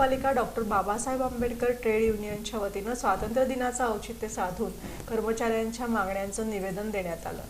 महानगरपालिका doctor Babasaheb Ambedkar trade युनियनच्या वतीनं स्वातंत्र्य दिनाचं औचित्य साधून कर्मचाऱ्यांच्या मागण्यांचं निवेदन देण्यात आलं.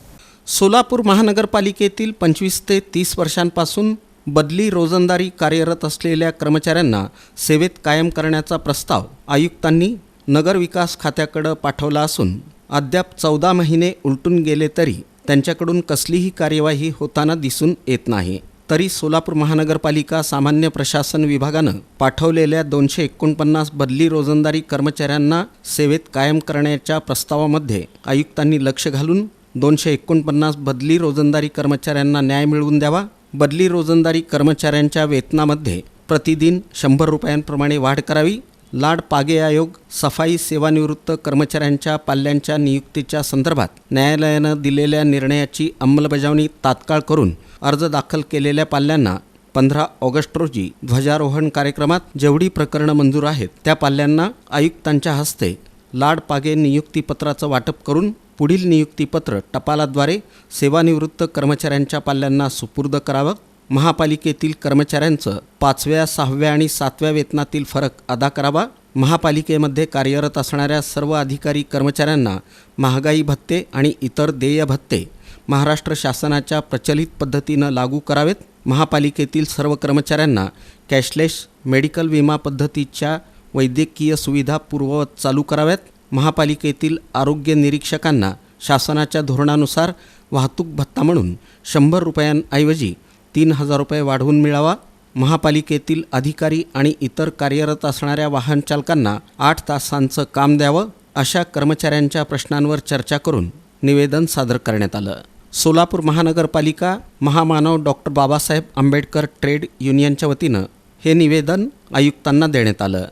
सोलापूर महानगरपालिकेतील पंचवीस ते तीस वर्षांपासून बदली रोजंदारी कार्यरत असलेल्या कर्मचाऱ्यांना सेवेत कायम करण्याचा प्रस्ताव आयुक्तांनी नगरविकास खात्याकडं पाठवला असून अद्याप चौदा महिने उलटून गेले तरी त्यांच्याकडून कसलीही कार्यवाही होताना दिसून येत नाही. तरी सोलापूर महानगरपालिका सामान्य प्रशासन विभागानं पाठवलेल्या दोनशे एकोणपन्नास बदली रोजंदारी कर्मचाऱ्यांना सेवेत कायम करण्याच्या प्रस्तावामध्ये आयुक्तांनी लक्ष घालून दोनशे एकोणपन्नास बदली रोजंदारी कर्मचाऱ्यांना न्याय मिळवून द्यावा. बदली रोजंदारी कर्मचाऱ्यांच्या वेतनामध्ये प्रतिदिन शंभर रुपयांप्रमाणे वाढ करावी. लाड पागे आयोग सफाई सेवानिवृत्त कर्मचाऱ्यांच्या पाल्यांच्या नियुक्तीच्या संदर्भात न्यायालयानं दिलेल्या निर्णयाची अंमलबजावणी तात्काळ करून अर्ज दाखल केलेल्या पाल्यांना पंधरा ऑगस्ट रोजी ध्वजारोहण कार्यक्रमात जेवढी प्रकरणं मंजूर आहेत त्या पाल्यांना आयुक्तांच्या हस्ते लाड पागे नियुक्तीपत्राचं वाटप करून पुढील नियुक्तीपत्र टपालाद्वारे सेवानिवृत्त कर्मचाऱ्यांच्या पाल्यांना सुपूर्द करावं महापालिकेतील कर्मचाऱ्यांचं पाचव्या सहाव्या आणि सातव्या वेतनातील फरक अदा करावा. महापालिकेमध्ये कार्यरत असणाऱ्या सर्व अधिकारी कर्मचाऱ्यांना महागाई भत्ते आणि इतर देय भत्ते महाराष्ट्र शासनाच्या प्रचलित पद्धतीनं लागू करावेत. महापालिकेतील सर्व कर्मचाऱ्यांना कॅशलेस मेडिकल विमा पद्धतीच्या वैद्यकीय सुविधा पूर्ववत चालू कराव्यात. महापालिकेतील आरोग्य निरीक्षकांना शासनाच्या धोरणानुसार वाहतूक भत्ता म्हणून शंभर रुपयांऐवजी तीन हजार रुपये वाढवून मिळावा. महापालिकेतील अधिकारी आणि इतर कार्यरत असणाऱ्या वाहनचालकांना आठ तासांचं काम द्यावं अशा कर्मचाऱ्यांच्या प्रश्नांवर चर्चा करून निवेदन सादर करण्यात आलं. सोलापूर महानगरपालिका महामानव डॉक्टर बाबासाहेब आंबेडकर ट्रेड युनियनच्या वतीनं हे निवेदन आयुक्तांना देण्यात आलं.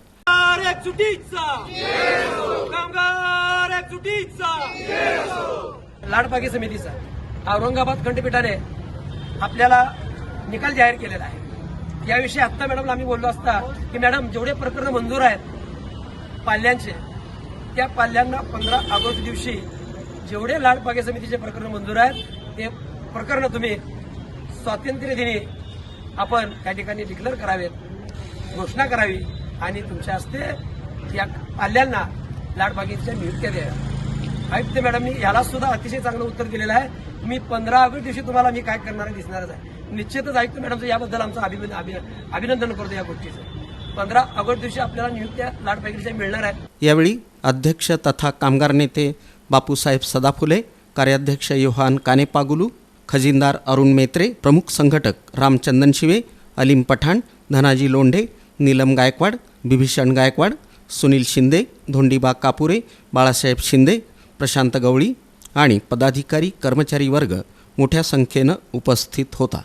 कामगार समितीचा. औरंगाबाद खंडपीठाने आपल्याला निकाल जाहीर केलेला आहे. याविषयी आत्ता मॅडमला आम्ही बोललो असता की मॅडम जेवढे प्रकरण मंजूर आहेत पाल्यांचे त्या पाल्यांना पंधरा ऑगस्ट दिवशी जेवढे लाडबागे समितीचे प्रकरण मंजूर आहेत ते प्रकरण तुम्ही स्वातंत्र्य दिनी आपण त्या ठिकाणी डिक्लेअर करावेत घोषणा करावी आणि तुमच्या हस्ते या पाल्यांना लाडबागेच्या नियुक्त्या द्याव्या. आयुक्त मॅडमनी याला सुद्धा अतिशय चांगलं उत्तर दिलेलं आहे. मी पंधरा ऑगस्ट दिवशी तुम्हाला मी काय करणार दिसणारच आहे. निश्चितच आयुक्त मॅडमचं याबद्दल आमचं अभिनंदन अभिनंदन करतो या गोष्टीचं. पंधरा ऑगस्ट दिवशी आपल्याला नियुक्त्या लाडबागेच्या मिळणार आहेत. यावेळी अध्यक्ष तथा कामगार नेते बापूसाहेब सदाफुले कार्याध्यक्ष योहान कानेपागुलू खजिनदार अरुण मेत्रे प्रमुख संघटक रामचंदन शिवे अलीम पठाण धनाजी लोंढे नीलम गायकवाड बिभीषण गायकवाड सुनील शिंदे धोंडीबा कापुरे बाळासाहेब शिंदे प्रशांत गवळी आणि पदाधिकारी कर्मचारी वर्ग मोठ्या संख्येनं उपस्थित होता.